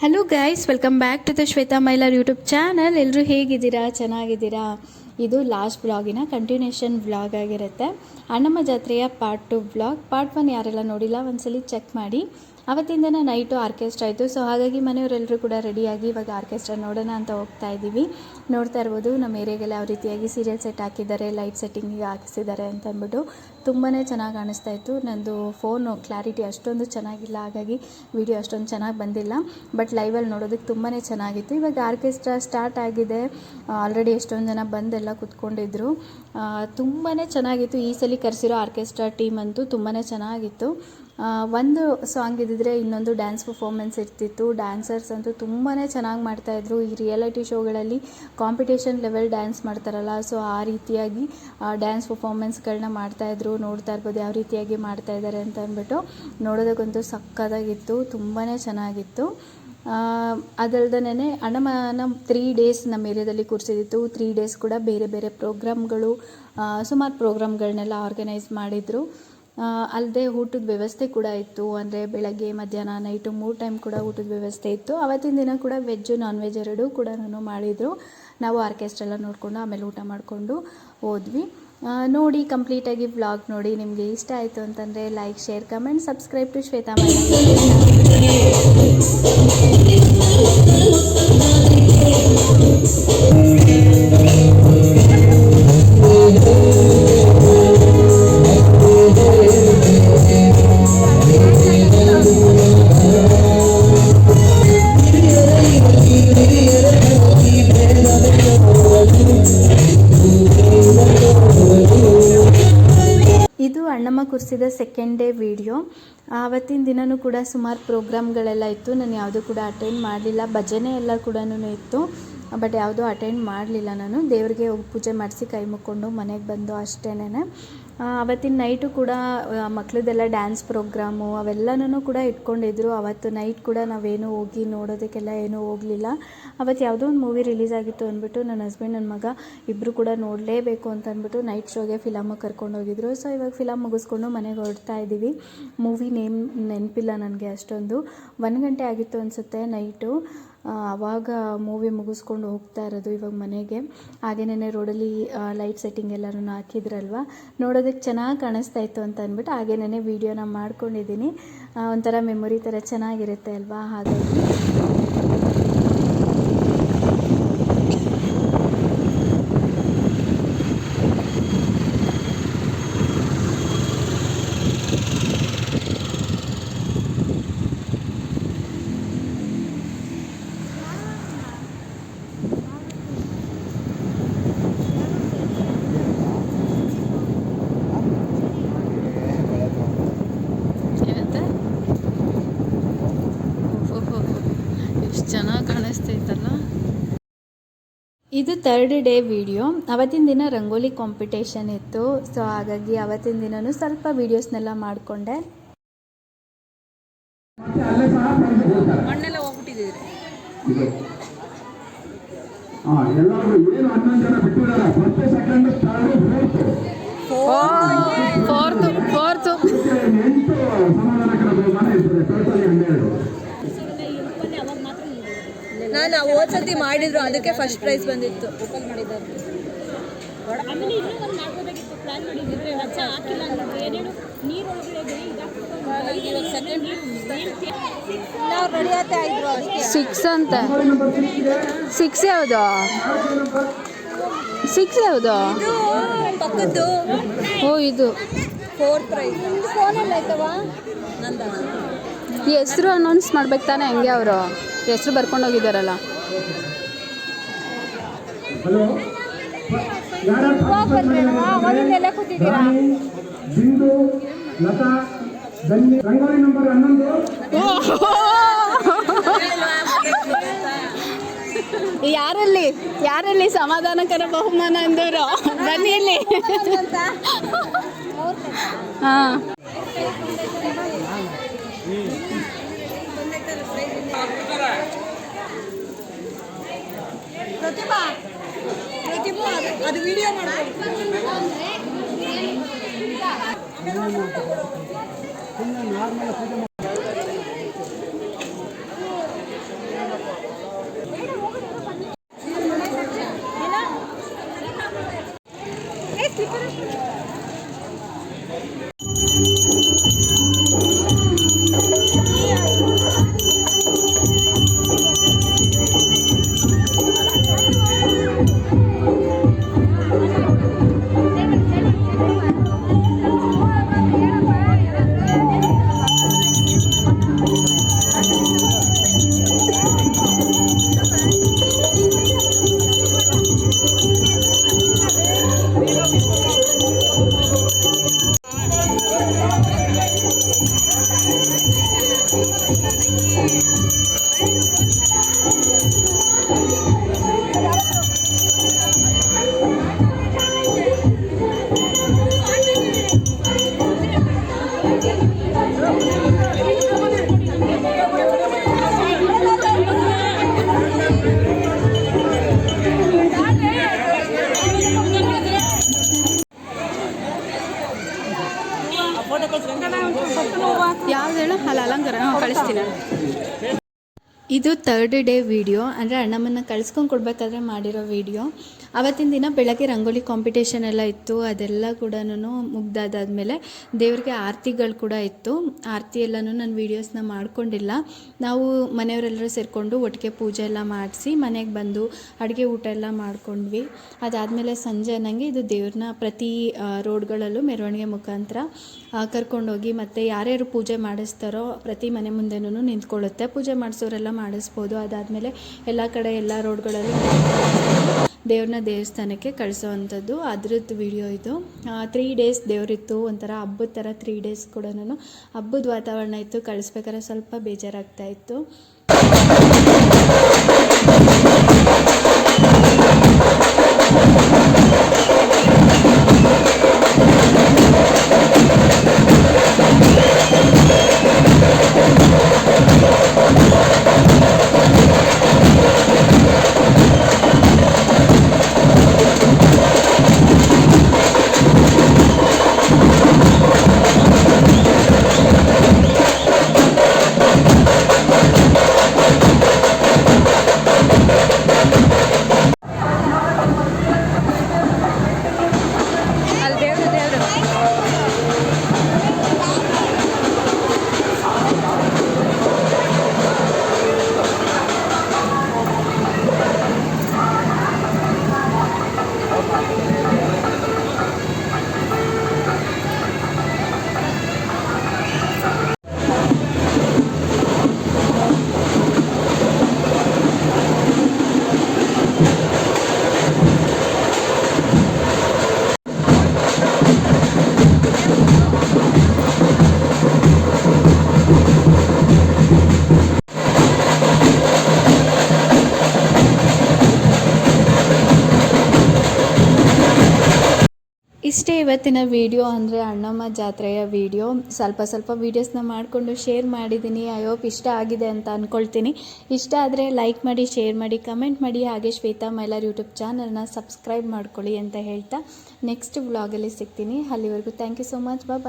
Hello guys welcome back to the Shweta Mailar YouTube channel ಎಲ್ಲರೂ ಹೇಗಿದ್ದೀರಾ? ಚೆನ್ನಾಗಿದ್ದೀರಾ? ಇದು ಲಾಸ್ಟ್ ಬ್ಲಾಗಿನ ಕಂಟಿನ್ಯೂಷನ್ ಬ್ಲಾಗ್ ಆಗಿರುತ್ತೆ. ಅಣ್ಣಮ್ಮ ಜಾತ್ರೆಯ part two blog part one ಯಾರೆಲ್ಲ ನೋಡಿಲ್ಲ, ಒಂದ್ಸಲಿ ಚೆಕ್ ಮಾಡಿ. ಅವತ್ತಿನ ದಿನ ನೈಟು ಆರ್ಕೆಸ್ಟ್ರಾ ಆಯಿತು. ಸೊ ಹಾಗಾಗಿ ಮನೆಯವರೆಲ್ಲರೂ ಕೂಡ ರೆಡಿಯಾಗಿ ಇವಾಗ ಆರ್ಕೆಸ್ಟ್ರಾ ನೋಡೋಣ ಅಂತ ಹೋಗ್ತಾ ಇದ್ದೀವಿ. ನೋಡ್ತಾ ಇರ್ಬೋದು ನಮ್ಮ ಏರಿಯಾಗೆಲ್ಲ ಯಾವ ರೀತಿಯಾಗಿ ಸೀರಿಯಲ್ ಸೆಟ್ ಹಾಕಿದ್ದಾರೆ ಲೈಟ್ ಸೆಟ್ಟಿಂಗಿಗೆ ಹಾಕಿಸಿದ್ದಾರೆ ಅಂತ ಅಂದ್ಬಿಟ್ಟು ತುಂಬಾ ಚೆನ್ನಾಗಿ ಕಾಣಿಸ್ತಾ ಇತ್ತು. ನಂದು ಫೋನು ಕ್ಲಾರಿಟಿ ಅಷ್ಟೊಂದು ಚೆನ್ನಾಗಿಲ್ಲ, ಹಾಗಾಗಿ ವಿಡಿಯೋ ಅಷ್ಟೊಂದು ಚೆನ್ನಾಗಿ ಬಂದಿಲ್ಲ. ಬಟ್ ಲೈವಲ್ಲಿ ನೋಡೋದಕ್ಕೆ ತುಂಬಾ ಚೆನ್ನಾಗಿತ್ತು. ಇವಾಗ ಆರ್ಕೆಸ್ಟ್ರಾ ಸ್ಟಾರ್ಟ್ ಆಗಿದೆ. ಆಲ್ರೆಡಿ ಎಷ್ಟೊಂದು ಜನ ಬಂದೆಲ್ಲ ಕುತ್ಕೊಂಡಿದ್ರು. ತುಂಬಾ ಚೆನ್ನಾಗಿತ್ತು. ಈ ಸಲ ಕರೆಸಿರೋ ಆರ್ಕೆಸ್ಟ್ರಾ ಟೀಮ್ ಅಂತೂ ತುಂಬಾ ಚೆನ್ನಾಗಿತ್ತು. ಒಂದು ಸಾಂಗ್ ಇದ್ದಿದ್ರೆ ಇನ್ನೊಂದು ಡ್ಯಾನ್ಸ್ ಪರ್ಫಾರ್ಮೆನ್ಸ್ ಇರ್ತಿತ್ತು. ಡ್ಯಾನ್ಸರ್ಸ್ ಅಂತೂ ತುಂಬಾ ಚೆನ್ನಾಗಿ ಮಾಡ್ತಾಯಿದ್ರು ಈ ರಿಯಾಲಿಟಿ ಶೋಗಳಲ್ಲಿ ಕಾಂಪಿಟೇಷನ್ ಲೆವೆಲ್ ಡ್ಯಾನ್ಸ್ ಮಾಡ್ತಾರಲ್ಲ ಸೊ ಆ ರೀತಿಯಾಗಿ ಡ್ಯಾನ್ಸ್ ಪರ್ಫಾರ್ಮೆನ್ಸ್ಗಳನ್ನ ಮಾಡ್ತಾಯಿದ್ರು ನೋಡ್ತಾ ಇರ್ಬೋದು ಯಾವ ರೀತಿಯಾಗಿ ಮಾಡ್ತಾ ಇದ್ದಾರೆ ಅಂತ ಅಂದ್ಬಿಟ್ಟು ನೋಡೋದಕ್ಕಂತೂ ಸಕ್ಕತ್ತಾಗಿತ್ತು. ತುಂಬಾ ಚೆನ್ನಾಗಿತ್ತು. ಅದಲ್ದನೇ ಅಣ್ಣಮ್ಮನ ತ್ರೀ ಡೇಸ್ ನಮ್ಮ ಏರಿಯಾದಲ್ಲಿ ಕೂರಿಸಿದಿತ್ತು. ತ್ರೀ ಡೇಸ್ ಕೂಡ ಬೇರೆ ಬೇರೆ ಪ್ರೋಗ್ರಾಮ್ಗಳು ಸುಮಾರು ಪ್ರೋಗ್ರಾಮ್ಗಳನ್ನೆಲ್ಲ ಆರ್ಗನೈಸ್ ಮಾಡಿದರು. ಅಲ್ಲದೆ ಊಟದ ವ್ಯವಸ್ಥೆ ಕೂಡ ಇತ್ತು. ಅಂದರೆ ಬೆಳಗ್ಗೆ, ಮಧ್ಯಾಹ್ನ ನೈಟು ಮೂರು ಟೈಮ್ ಕೂಡ ಊಟದ ವ್ಯವಸ್ಥೆ ಇತ್ತು. ಅವತ್ತಿನ ದಿನ ಕೂಡ ವೆಜ್ಜು ನಾನ್ ವೆಜ್ ಎರಡೂ ಕೂಡ ಮಾಡಿದರು. ನಾವು ಆರ್ಕೆಸ್ಟ್ರೆಲ್ಲ ನೋಡಿಕೊಂಡು ಆಮೇಲೆ ಊಟ ಮಾಡಿಕೊಂಡು ಹೋದ್ವಿ. ನೋಡಿ ಕಂಪ್ಲೀಟಾಗಿ ವ್ಲಾಗ್ ನೋಡಿ, ನಿಮಗೆ ಇಷ್ಟ ಆಯಿತು ಅಂತಂದರೆ like share comment subscribe to Shweta Mailar. ಇದು ಅಣ್ಣಮ್ಮ ಕುರ್ಸಿದ ಸೆಕೆಂಡ್ ಡೇ ವಿಡಿಯೋ ಆವತ್ತಿನ ದಿನವೂ ಕೂಡ ಸುಮಾರು ಪ್ರೋಗ್ರಾಮ್ಗಳೆಲ್ಲ ಇತ್ತು. ನಾನು ಯಾವುದೂ ಕೂಡ ಅಟೆಂಡ್ ಮಾಡಲಿಲ್ಲ. ಭಜನೆ ಎಲ್ಲ ಕೂಡ ಇತ್ತು. ಬಟ್ ಯಾವುದೂ ಅಟೆಂಡ್ ಮಾಡಲಿಲ್ಲ ನಾನು. ದೇವರಿಗೆ ಹೋಗಿ ಪೂಜೆ ಮಾಡಿಸಿ ಕೈ ಮುಕ್ಕೊಂಡು ಮನೆಗೆ ಬಂದು ಅಷ್ಟೇನೆ ಅವತ್ತಿನ ನೈಟು ಕೂಡ ಮಕ್ಕಳದ್ದೆಲ್ಲ ಡ್ಯಾನ್ಸ್ ಪ್ರೋಗ್ರಾಮು ಅವೆಲ್ಲನೂ ಕೂಡ ಇಟ್ಕೊಂಡಿದ್ರು. ಅವತ್ತು ನೈಟ್ ಕೂಡ ನಾವೇನು ಹೋಗಿ ನೋಡೋದಕ್ಕೆಲ್ಲ ಏನೂ ಹೋಗಲಿಲ್ಲ. ಅವತ್ತು ಯಾವುದೋ ಒಂದು ಮೂವಿ ರಿಲೀಸ್ ಆಗಿತ್ತು ಅಂದ್ಬಿಟ್ಟು ನನ್ನ ಹಸ್ಬೆಂಡ್ ನನ್ನ ಮಗ ಇಬ್ಬರು ಕೂಡ ನೋಡಲೇಬೇಕು ಅಂತ ಅಂದ್ಬಿಟ್ಟು ನೈಟ್ ಶೋಗೆ ಫಿಲಮ್ ಕರ್ಕೊಂಡು ಹೋಗಿದ್ರು. ಸೊ ಇವಾಗ ಫಿಲಮ್ ಮುಗಿಸ್ಕೊಂಡು ಮನೆಗೆ ಹೊರಡ್ತಾ ಇದ್ದೀವಿ. ಮೂವಿ ನೇಮ್ ನೆನಪಿಲ್ಲ ನನಗೆ ಅಷ್ಟೊಂದು. ಒಂದು ಗಂಟೆ ಆಗಿತ್ತು ಅನಿಸುತ್ತೆ ನೈಟು ಆವಾಗ ಮೂವಿ ಮುಗಿಸ್ಕೊಂಡು ಹೋಗ್ತಾ ಇರೋದು ಇವಾಗ ಮನೆಗೆ. ಹಾಗೇನೇ ರೋಡಲ್ಲಿ ಲೈಟ್ ಸೆಟ್ಟಿಂಗ್ ಎಲ್ಲರೂ ಹಾಕಿದ್ರಲ್ವ? ನೋಡೋದಕ್ಕೆ ಚೆನ್ನಾಗಿ ಕಾಣಿಸ್ತಾ ಇತ್ತು ಅಂತ ಅಂದ್ಬಿಟ್ಟು ಹಾಗೇನೇ ವೀಡಿಯೋನ ಮಾಡ್ಕೊಂಡಿದ್ದೀನಿ. ಒಂಥರ ಮೆಮೊರಿ ಥರ ಚೆನ್ನಾಗಿರುತ್ತೆ ಅಲ್ವಾ? ಹಾಗಾಗಿ ಎಷ್ಟು ಚೆನ್ನಾಗಿ ಕಾಣಿಸ್ತೈತಲ್ಲ ಇದು ತರ್ಡ್ ಡೇ ವಿಡಿಯೋ ಅವತ್ತಿನ ದಿನ ರಂಗೋಲಿ ಕಾಂಪಿಟೇಷನ್ ಇತ್ತು. ಸೊ ಹಾಗಾಗಿ ಅವತ್ತಿನ ದಿನನೂ ಸ್ವಲ್ಪ ವೀಡಿಯೋಸ್ನೆಲ್ಲ ಮಾಡಿಕೊಂಡೆ. ಮಣ್ಣೆಲ್ಲ ಹೋಗ್ಬಿಟ್ಟಿದ್ದೀರಿ? ಫೋರ್ತು ಹಾ ಎಲ್ಲರೂ ಏನು ಹನ್ನೊಂದು ಜನ ಬಿಟ್ಟಿದ್ದಾರೆ first second third fourth fourth fourth ಎಂಟು ಸಮಾಧಾನಕರ ಬಹುಮಾನ ಇರ್ತದೆ ಟೋಟಲ್ ಹನ್ನೆರಡು ನಾನು ಹೋದ್ ಸತಿ ಮಾಡಿದ್ರು ಅದಕ್ಕೆ ಫಸ್ಟ್ ಪ್ರೈಸ್ ಬಂದಿತ್ತು. ನಾವು ಸಿಕ್ಸ್ ಅಂತ. ಸಿಕ್ಸ್ ಯಾವುದು? ಸಿಕ್ಸ್ ಯಾವುದು? ಇದು ಪಕ್ಕದ್ದು. ಓ ಇದು. ಫೋರ್ತ್ ಪ್ರೈಸ್ ಫೋನಲ್ಲಿ ಆಯ್ತವಾ? ನಂದ? ಹೆಸರು ಅನೌನ್ಸ್ ಮಾಡ್ಬೇಕು ತಾನೆ ಹಂಗೆ ಅವರು. ಹೆಸರು ಬರ್ಕೊಂಡು ಹೋಗಿದ್ದಾರಲ್ಲ. ಯಾರಲ್ಲಿ? ಯಾರಲ್ಲಿ ಸಮಾಧಾನಕರ ಬಹುಮಾನ ಅಂದವರು ಬನ್ನಿ ಇಲ್ಲಿ. ಹಾಂ. ಪ್ರತಿಭಾ ಪ್ರತಿಭಾ ಅದು ವಿಡಿಯೋ ಮಾಡ್ತಾರೆ ಇದು ತರ್ಡ್ ಡೇ ವಿಡಿಯೋ ಅಂದರೆ ಅಣ್ಣಮ್ಮನ್ನ ಕಳ್ಸ್ಕೊಂಡು ಕೊಡಬೇಕಾದ್ರೆ ಮಾಡಿರೋ ವಿಡಿಯೋ ಅವತ್ತಿನ ದಿನ ಬೆಳಗ್ಗೆ ರಂಗೋಲಿ ಕಾಂಪಿಟೇಷನ್ ಎಲ್ಲ ಇತ್ತು, ಅದೆಲ್ಲ ಕೂಡ ಮುಗ್ದಾದಾದ್ಮೇಲೆ ದೇವ್ರಿಗೆ ಆರತಿಗಳು ಕೂಡ ಇತ್ತು. ಆರತಿ ಎಲ್ಲನೂ ನಾನು ವೀಡಿಯೋಸ್ನ ಮಾಡ್ಕೊಂಡಿಲ್ಲ. ನಾವು ಮನೆಯವರೆಲ್ಲರೂ ಸೇರಿಕೊಂಡು ಒಟ್ಟಿಗೆ ಪೂಜೆ ಎಲ್ಲ ಮಾಡಿಸಿ ಮನೆಗೆ ಬಂದು ಅಡುಗೆ ಊಟ ಎಲ್ಲ ಮಾಡ್ಕೊಂಡ್ವಿ. ಅದಾದಮೇಲೆ ಸಂಜೆ ನನಗೆ ಇದು ದೇವ್ರನ್ನ ಪ್ರತಿ ರೋಡ್ಗಳಲ್ಲೂ ಮೆರವಣಿಗೆ ಮುಖಾಂತರ ಕರ್ಕೊಂಡೋಗಿ ಮತ್ತು ಯಾರ್ಯಾರು ಪೂಜೆ ಮಾಡಿಸ್ತಾರೋ ಪ್ರತಿ ಮನೆ ಮುಂದೆನೂ ನಿಂತ್ಕೊಳ್ಳುತ್ತೆ. ಪೂಜೆ ಮಾಡಿಸೋರೆಲ್ಲ ಮಾಡಿಸ್ಬೋದು. ಅದಾದಮೇಲೆ ಎಲ್ಲ ಕಡೆ ಎಲ್ಲ ರೋಡ್ಗಳಲ್ಲೂ ದೇವ್ರನ್ನ ದೇವಸ್ಥಾನಕ್ಕೆ ಕಳಿಸೋವಂಥದ್ದು ಅದ್ರದ್ದು ವಿಡಿಯೋ ಇದು. ತ್ರೀ ಡೇಸ್ ದೇವರಿತ್ತು, ಒಂಥರ ಹಬ್ಬದ ಥರ ತ್ರೀ ಡೇಸ್ ಕೂಡ ನಾನು ಹಬ್ಬದ ವಾತಾವರಣ ಇತ್ತು, ಕಳಿಸ್ಬೇಕಾದ್ರೆ ಸ್ವಲ್ಪ ಬೇಜಾರಾಗ್ತಾ ಇತ್ತು. ಇಷ್ಟೇ ಇವತ್ತಿನ ವಿಡಿಯೋ ಅಂದರೆ ಅಣ್ಣಮ್ಮ ಜಾತ್ರೆಯ ವಿಡಿಯೋ ಸ್ವಲ್ಪ ಸ್ವಲ್ಪ ವೀಡಿಯೋಸ್ನ ಮಾಡಿಕೊಂಡು ಶೇರ್ ಮಾಡಿದ್ದೀನಿ ಐ ಹೋಪ್ ಇಷ್ಟ ಆಗಿದೆ ಅಂತ ಅಂದ್ಕೊಳ್ತೀನಿ ಇಷ್ಟ ಆದರೆ ಲೈಕ್ ಮಾಡಿ ಶೇರ್ ಮಾಡಿ ಕಮೆಂಟ್ ಮಾಡಿ. ಹಾಗೆ ಶ್ವೇತಾ ಮೈಲಾರ್ ಯೂಟ್ಯೂಬ್ ಚಾನಲ್ನ ಸಬ್ಸ್ಕ್ರೈಬ್ ಮಾಡ್ಕೊಳ್ಳಿ ಅಂತ ಹೇಳ್ತಾ ನೆಕ್ಸ್ಟ್ ವ್ಲಾಗಲ್ಲಿ ಸಿಗ್ತೀನಿ. ಅಲ್ಲಿವರೆಗೂ thank you so much bye